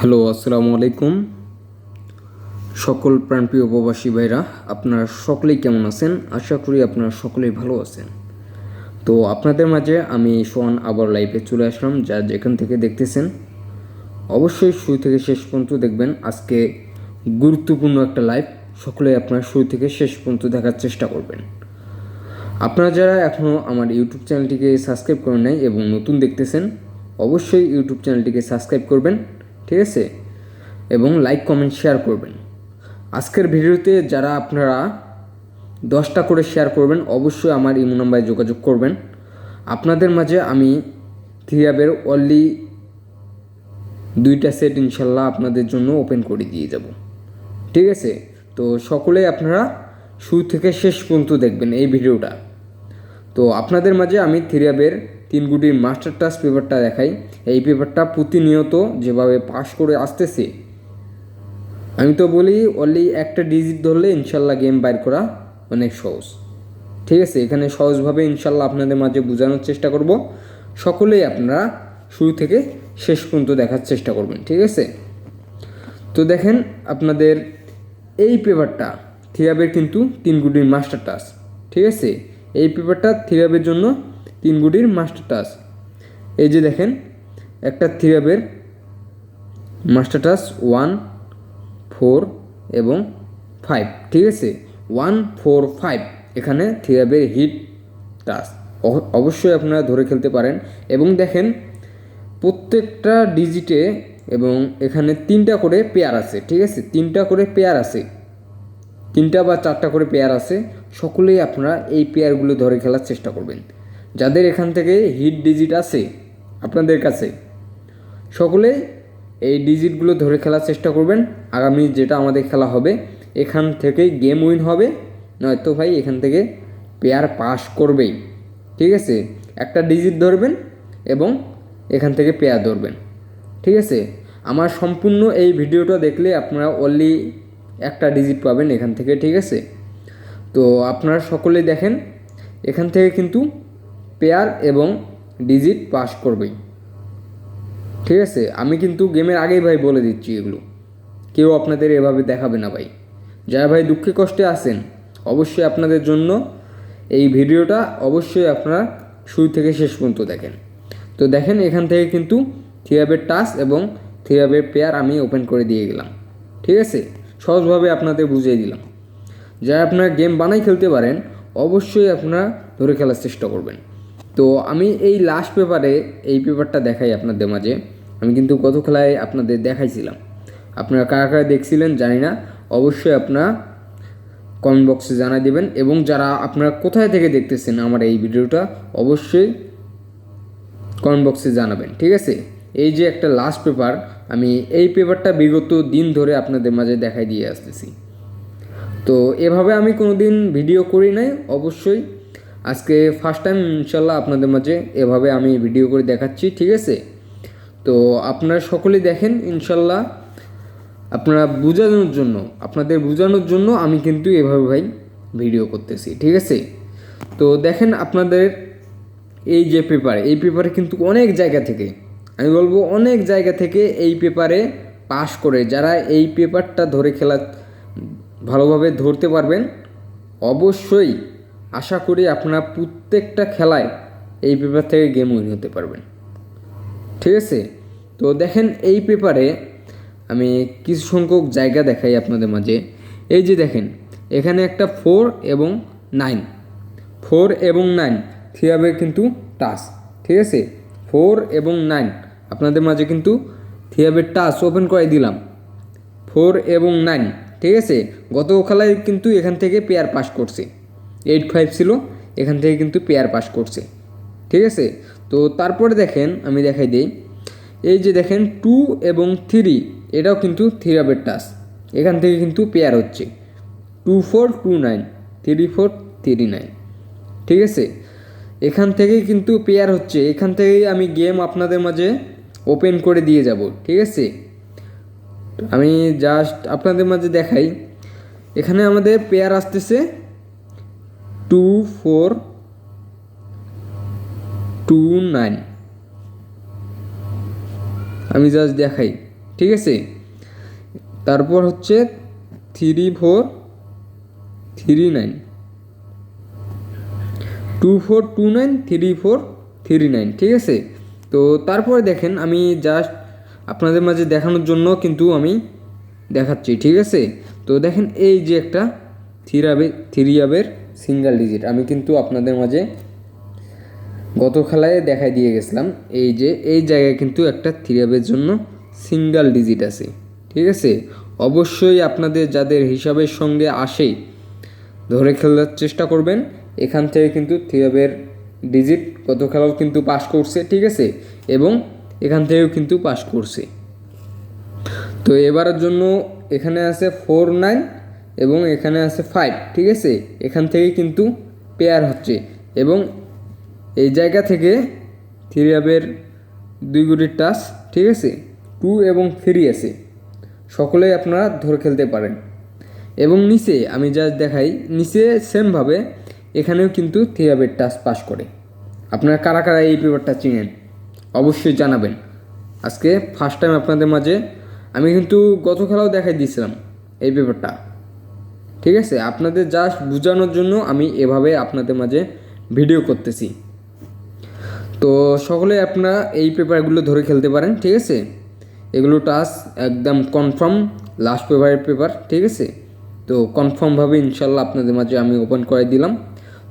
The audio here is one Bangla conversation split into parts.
হ্যালো, আসসালামু আলাইকুম। সকল প্রাণপ্রিয় উপবাসী ভাইরা, আপনারা সকলেই কেমন আছেন? আশা করি আপনারা সকলেই ভালো আছেন। তো আপনাদের মাঝে আমি সোহান আবার লাইভে চলে আসলাম, যা যেখান থেকে দেখতেছেন। অবশ্যই শুরু থেকে শেষ পর্যন্ত দেখবেন, আজকে গুরুত্বপূর্ণ একটা লাইভ সকলে আপনারা শুরু থেকে শেষ পর্যন্ত দেখার চেষ্টা করবেন। আপনারা যারা এখনও আমার ইউটিউব চ্যানেলটিকে সাবস্ক্রাইব করেন নাই এবং নতুন দেখতেছেন, অবশ্যই ইউটিউব চ্যানেলটিকে সাবস্ক্রাইব করবেন। ঠিক আছে? এবং লাইক কমেন্ট শেয়ার করবেন। আজকের ভিডিওতে যারা আপনারা দশটা করে শেয়ার করবেন, অবশ্যই আমার ইমো নাম্বারে যোগাযোগ করবেন। আপনাদের মাঝে আমি থ্রিয়াবের অনলি দুইটা সেট ইনশাল্লাহ আপনাদের জন্য ওপেন করে দিয়ে যাব। ঠিক আছে? তো সকলেই আপনারা শুরু থেকে শেষ পর্যন্ত দেখবেন এই ভিডিওটা। তো আপনাদের মাঝে আমি থ্রিয়াবের তিন গুটির মাস্টার টাচ পেপারটা দেখাই। এই পেপারটা প্রতিনিয়ত যেভাবে পাস করে আসতেছে। আমি তো বলি অনলি একটা ডিজিট ধরলে ইনশাল্লাহ গেম বাইর করা অনেক সহজ। ঠিক আছে? এখানে সহজভাবে ইনশাল্লাহ আপনাদের মাঝে বোঝানোর চেষ্টা করব। সকলেই আপনারা শুরু থেকে শেষ পর্যন্ত দেখার চেষ্টা করবেন। ঠিক আছে? তো দেখেন, আপনাদের এই পেপারটা থিরাবের কিন্তু তিন গুটির মাস্টার টাচ ঠিক আছে? এই পেপারটা থিরাবের জন্য তিন গুটির মাস্টার টাচ। এই যে দেখেন, একটা থিরাবের মাস্টার টাচ ওয়ান ফোর এবং ফাইভ ঠিক আছে? ওয়ান ফোর ফাইভ এখানে থিরাবের হিট টাচ। অবশ্যই আপনারা ধরে খেলতে পারেন। এবং দেখেন, প্রত্যেকটা ডিজিটে এবং এখানে তিনটা করে পেয়ার আছে, ঠিক আছে? তিনটা করে পেয়ার আছে। তিনটা বা চারটা করে পেয়ার আছে। সকলেই আপনারা এই পেয়ারগুলো ধরে খেলার চেষ্টা করবেন। যাদের এখান থেকে হিট ডিজিট আছে আপনাদের কাছে, সকলে এই ডিজিটগুলো ধরে খেলার চেষ্টা করবেন। আগামী যেটা আমাদের খেলা হবে, এখান থেকেই গেম উইন হবে, নয়তো ভাই এখান থেকে পেয়ার পাস করবেই। ঠিক আছে? একটা ডিজিট ধরবেন এবং এখান থেকে পেয়ার ধরবেন। ঠিক আছে? আমার সম্পূর্ণ এই ভিডিওটা দেখলে আপনারা অনলি একটা ডিজিট পাবেন এখান থেকে, ঠিক আছে? তো আপনারা সকলেই দেখেন, এখান থেকে কিন্তু পেয়ার এবং ডিজিট পাস করবেই। ঠিক আছে? আমি কিন্তু গেমের আগেই ভাই বলে দিচ্ছি এগুলো। কেউ আপনাদের এভাবে দেখাবে না ভাই। যারা ভাই দুঃখে কষ্টে আছেন, অবশ্যই আপনাদের জন্য এই ভিডিওটা অবশ্যই আপনারা শুরু থেকে শেষ পর্যন্ত দেখেন। তো দেখেন, এখান থেকে কিন্তু থিরাবের টাচ এবং থিরাবের পেয়ার আমি ওপেন করে দিয়ে গেলাম। ঠিক আছে? সহজভাবে আপনাদের বুঝিয়ে দিলাম। যারা আপনারা গেম বানাই খেলতে পারেন, অবশ্যই আপনারা ধরে খেলার চেষ্টা করবেন। তো আমি এই লাস্ট পেপারে এই পেপারটা দেখাই আপনাদের মাঝে। আমি কিন্তু গত খেলায় আপনাদের দেখাইছিলাম। আপনারা কারা কারা দেখছিলেন জানি না। অবশ্যই আপনারা কমেন্ট বক্সে জানাই দেবেন এবং যারা আপনারা কোথায় থেকে দেখতেছেন আমার এই ভিডিওটা, অবশ্যই কমেন্ট বক্সে জানাবেন, ঠিক আছে? এই যে একটা লাস্ট পেপার আমি এই পেপারটা বিগত দিন ধরে আপনাদের মাঝে দেখাই দিয়ে আসতেছি। তো এভাবে আমি কোনো দিন ভিডিও করি নাই, অবশ্যই আজকে ফার্স্ট টাইম ইনশাল্লাহ আপনাদের মাঝে এভাবে আমি ভিডিও করে দেখাচ্ছি, ঠিক আছে? তো আপনারা সকলেই দেখেন ইনশাল্লাহ আপনারা বোঝানোর জন্য, আপনাদের বোঝানোর জন্য আমি কিন্তু এভাবে ভাই ভিডিও করতেছি, ঠিক আছে? তো দেখেন আপনাদের এই যে পেপার এই পেপারে কিন্তু অনেক জায়গা থেকে, আমি বলব অনেক জায়গা থেকে এই পেপারে পাশ করে যারা এই পেপারটা ধরে খেলা, ভালোভাবে ধরতে পারবেন, অবশ্যই আশা করি আপনারা প্রত্যেকটা খেলায় এই পেপার থেকে গেম উইন হতে পারবেন। ঠিক আছে? তো দেখেন এই পেপারে আমি কিছু সংখ্যক জায়গা দেখাই আপনাদের মাঝে। এই যে দেখেন, এখানে একটা ফোর এবং নাইন ফোর এবং নাইন থিয়াবের কিন্তু টাচ ঠিক আছে? ফোর এবং নাইন আপনাদের মাঝে কিন্তু থিয়াবের টাচ ওপেন করে দিলাম। ফোর এবং নাইন ঠিক আছে? গত খেলায় কিন্তু এখান থেকে পেয়ার পাস করছে। এইট ফাইভ ছিল, এখান থেকে কিন্তু পেয়ার পাস করছে। ঠিক আছে? তো তারপরে দেখেন, আমি দেখাই দিই। এই যে দেখেন টু এবং থ্রি এটাও কিন্তু থিরাবের টাচ এখান থেকে কিন্তু পেয়ার হচ্ছে। Two four two nine three four three nine ঠিক আছে? এখান থেকেই কিন্তু পেয়ার হচ্ছে। এখান থেকেই আমি গেম আপনাদের মাঝে ওপেন করে দিয়ে যাব। ঠিক আছে? আমি জাস্ট আপনাদের মাঝে দেখাই। এখানে আমাদের পেয়ার আসতেছে টু ফোর টু নাইন আমি জাস্ট দেখাই, ঠিক আছে? তারপর হচ্ছে three four three nine two four two nine three four three nine ঠিক আছে? তো তারপরে দেখেন, আমি জাস্ট আপনাদের মাঝে দেখানোর জন্য কিন্তু আমি দেখাচ্ছি, ঠিক আছে? তো দেখেন, এই যে একটা থ্রিয়াবে থ্রিয়াবের সিঙ্গেল ডিজিট আমি কিন্তু আপনাদের মাঝে গত খেলায় দেখাই দিয়ে গেছিলাম। এই যে, এই জায়গায় কিন্তু একটা থ্রিয়াবের জন্য সিঙ্গেল ডিজিট আছে। ঠিক আছে? অবশ্যই আপনাদের যাদের হিসাবের সঙ্গে আসে, ধরে খেলার চেষ্টা করবেন। এখান থেকে কিন্তু থিয়াবের ডিজিট গত খেলাও কিন্তু পাস করছে, ঠিক আছে? এবং এখান থেকেও কিন্তু পাস করছে। তো এবারের জন্য এখানে আছে ফোর নাইন এবং এখানে আছে ফাইভ ঠিক আছে? এখান থেকে কিন্তু পেয়ার হচ্ছে। এবং এই জায়গা থেকে থ্রি থ্রিয়াবের দুই গুটির টাচ ঠিক আছে? টু এবং থ্রি আছে। সকলেই আপনারা ধরে খেলতে পারেন। এবং নিচে, আমি যা দেখাই, নিচে সেমভাবে এখানেও কিন্তু থ্রি থিয়াবের টাচ পাস করে। আপনারা কারা কারা এই পেপারটা চিনেন? অবশ্যই জানাবেন। আজকে ফার্স্ট টাইম আপনাদের মাঝে, আমি কিন্তু গত খেলাও দেখাই দিয়েছিলাম এই পেপারটা ঠিক আছে? আপনাদের জাস্ট বোঝানোর জন্য আমি এভাবে আপনাদের মাঝে ভিডিও করতেছি। তো সকলে আপনারা এই পেপারগুলো ধরে খেলতে পারেন, ঠিক আছে? এগুলো টাচ একদম কনফার্ম লাস্ট পেপারের পেপার ঠিক আছে? তো কনফার্মভাবে ইনশাল্লাহ আপনাদের মাঝে আমি ওপেন করে দিলাম।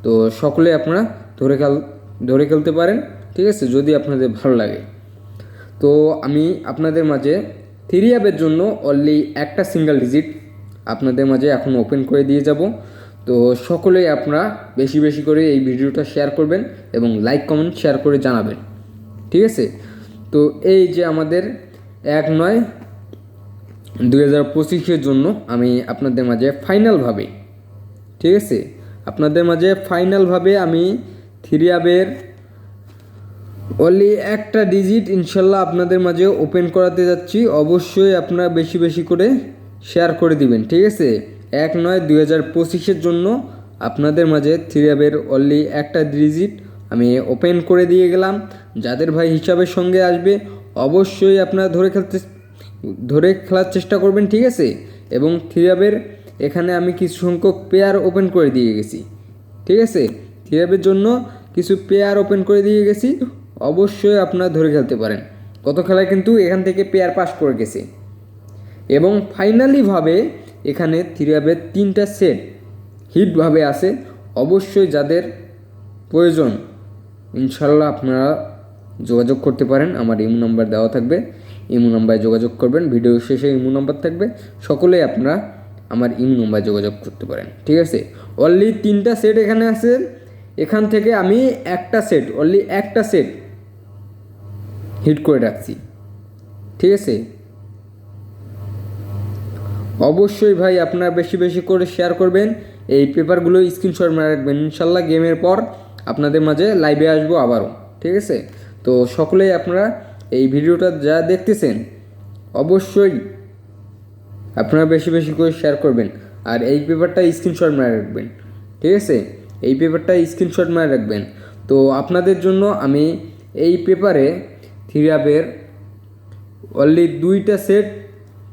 তো সকলে আপনারা ধরে খেল, ধরে খেলতে পারেন, ঠিক আছে? যদি আপনাদের ভালো লাগে। তো আমি আপনাদের মাঝে থ্রি অ্যাপের জন্য অনলি একটা সিঙ্গেল ডিজিট আপনাদের মাঝে এখন ওপেন করে দিয়ে যাব। তো সকলেই আপনারা বেশি বেশি করে এই ভিডিওটা শেয়ার করবেন এবং লাইক কমেন্ট শেয়ার করে জানাবেন। ঠিক আছে? তো এই যে আমাদের এক নয় দুই হাজার পঁচিশের জন্য আমি আপনাদের মাঝে ফাইনালভাবে ঠিক আছে? আপনাদের মাঝে ফাইনালভাবে আমি থ্রি অনলি একটা ডিজিট ইনশাল্লাহ আপনাদের মাঝে ওপেন করাতে যাচ্ছি। অবশ্যই আপনারা বেশি বেশি করে শেয়ার করে দিবেন, ঠিক আছে? এক নয় দুই হাজার পঁচিশের জন্য আপনাদের মাঝে থ্রি অ্যাপের অনলি একটা ডিজিট আমি ওপেন করে দিয়ে গেলাম। যাদের ভাই হিসাবের সঙ্গে আসবে, অবশ্যই আপনারা ধরে খেলতে, ধরে খেলার চেষ্টা করবেন, ঠিক আছে? এবং থ্রি অ্যাপের এখানে আমি কিছু সংখ্যক পেয়ার ওপেন করে দিয়ে গেছি, ঠিক আছে? থ্রি অ্যাপের জন্য কিছু পেয়ার ওপেন করে দিয়ে গেছি। অবশ্যই আপনারা ধরে খেলতে পারেন। গত খেলায় কিন্তু এখান থেকে পেয়ার পাস করে গেছে। এবং ফাইনালিভাবে এখানে থ্রিয়াবের তিনটা সেট হিটভাবে আছে। অবশ্যই যাদের প্রয়োজন, ইনশাল্লাহ আপনারা যোগাযোগ করতে পারেন। আমার ইমো নাম্বার দেওয়া থাকবে। ইমো নাম্বারে যোগাযোগ করবেন। ভিডিও শেষে ইমো নাম্বার থাকবে। সকলেই আপনারা আমার ইমো নাম্বারে যোগাযোগ করতে পারেন। ঠিক আছে? অনলি তিনটা সেট এখানে আছে। এখান থেকে আমি একটা সেট অনলি একটা সেট হিট করে রাখছি। ঠিক আছে? অবশ্যই ভাই আপনারা বেশি বেশি করে শেয়ার করবেন। এই পেপারগুলো স্ক্রিনশট মারে রাখবেন। ইনশাল্লাহ গেমের পর আপনাদের মাঝে লাইভে আসব আবারও। ঠিক আছে? তো সকলেই আপনারা এই ভিডিওটা যা দেখতেছেন, অবশ্যই আপনারা বেশি বেশি করে শেয়ার করবেন। আর এই পেপারটা স্ক্রিনশট মারে রাখবেন। ঠিক আছে? এই পেপারটা স্ক্রিনশট মারে রাখবেন। তো আপনাদের জন্য আমি এই পেপারে থ্রি অ্যাপের অনলি দুইটা সেট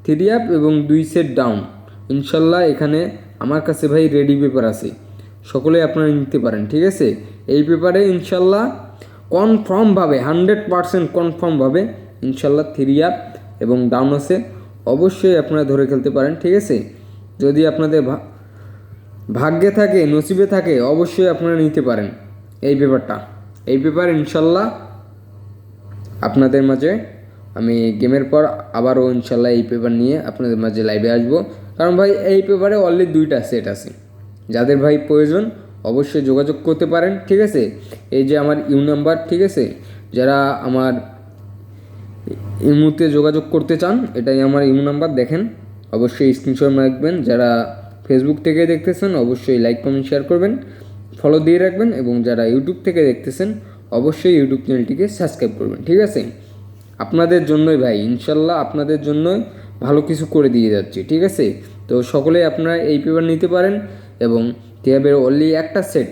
থ্রি আপ এবং দুই সেট ডাউন ইনশাল্লাহ এখানে আমার কাছে ভাই রেডি পেপার আছে। সকলে আপনারা নিতে পারেন, ঠিক আছে? এই পেপারে ইনশাল্লাহ কনফার্মভাবে হান্ড্রেড পারসেন্ট কনফার্মভাবে ইনশাল্লাহ থ্রি আপ এবং ডাউন আছে। অবশ্যই আপনারা ধরে খেলতে পারেন, ঠিক আছে? যদি আপনাদের ভাগ্যে থাকে, নসিবে থাকে, অবশ্যই আপনারা নিতে পারেন এই পেপারটা এই পেপার ইনশাল্লাহ আপনাদের মাঝে আমি গেমের পর আবারও ইনশাল্লাহ এই পেপার নিয়ে আপনাদের মাঝে লাইভে আসব। কারণ ভাই, এই পেপারে অলরেডি দুইটা সেট আছে। যাদের ভাই প্রয়োজন, অবশ্যই যোগাযোগ করতে পারেন, ঠিক আছে? এই যে আমার ইউ নাম্বার ঠিক আছে? যারা আমার এই মুহূর্তে যোগাযোগ করতে চান, এটাই আমার ইমো নাম্বার দেখেন। অবশ্যই স্ক্রিনশট রাখবেন। যারা ফেসবুক থেকে দেখতেছেন, অবশ্যই লাইক কমেন্ট শেয়ার করবেন। ফলো দিয়ে রাখবেন এবং যারা ইউটিউব থেকে দেখতেছেন, অবশ্যই ইউটিউব চ্যানেলটিকে সাবস্ক্রাইব করবেন, ঠিক আছে? আপনাদের জন্যই ভাই, ইনশাল্লাহ আপনাদের জন্যই ভালো কিছু করে দিয়ে যাচ্ছি, ঠিক আছে? তো সকলেই আপনারা এই পেপার নিতে পারেন এবং টিয়াবের অনলি একটা সেট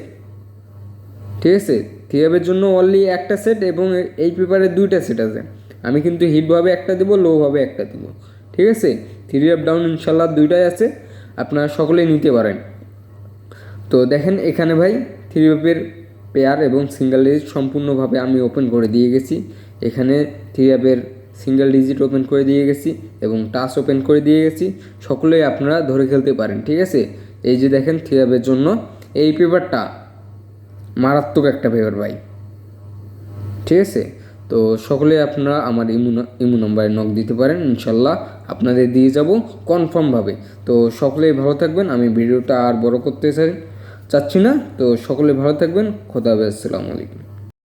ঠিক আছে? থিয়াবের জন্য অনলি একটা সেট এবং এই পেপারে দুইটা সেট আছে। আমি কিন্তু হিটভাবে একটা দেবো লোভাবে একটা দেবো, ঠিক আছে? থ্রি আপ ডাউন ইনশাল্লাহ দুইটাই আছে, আপনারা সকলেই নিতে পারেন। তো দেখেন এখানে ভাই থ্রি আপের পেয়ার এবং সিঙ্গেল ডিজিট সম্পূর্ণভাবে আমি ওপেন করে দিয়ে গেছি। এখানে থ্রি আপের সিঙ্গেল ডিজিট ওপেন করে দিয়ে গেছি এবং টাচ ওপেন করে দিয়ে গেছি। সকলেই আপনারা ধরে খেলতে পারেন ঠিক আছে? এই যে দেখেন থ্রি আপের জন্য এই পেপারটা মারাত্মক একটা পেপার ভাই ঠিক আছে? তো সকলে আপনারা আমার ইমু ইমু নম্বরে নক দিতে পারেন ইনশাল্লাহ আপনাদের দিয়ে যাব কনফার্মভাবে তো সকলেই ভালো থাকবেন আমি ভিডিওটা আর বড় করতে চাই চাচ্ছি না। তো সকলে ভালো থাকবেন খোদা হাফেজ, আসসালামু আলাইকুম।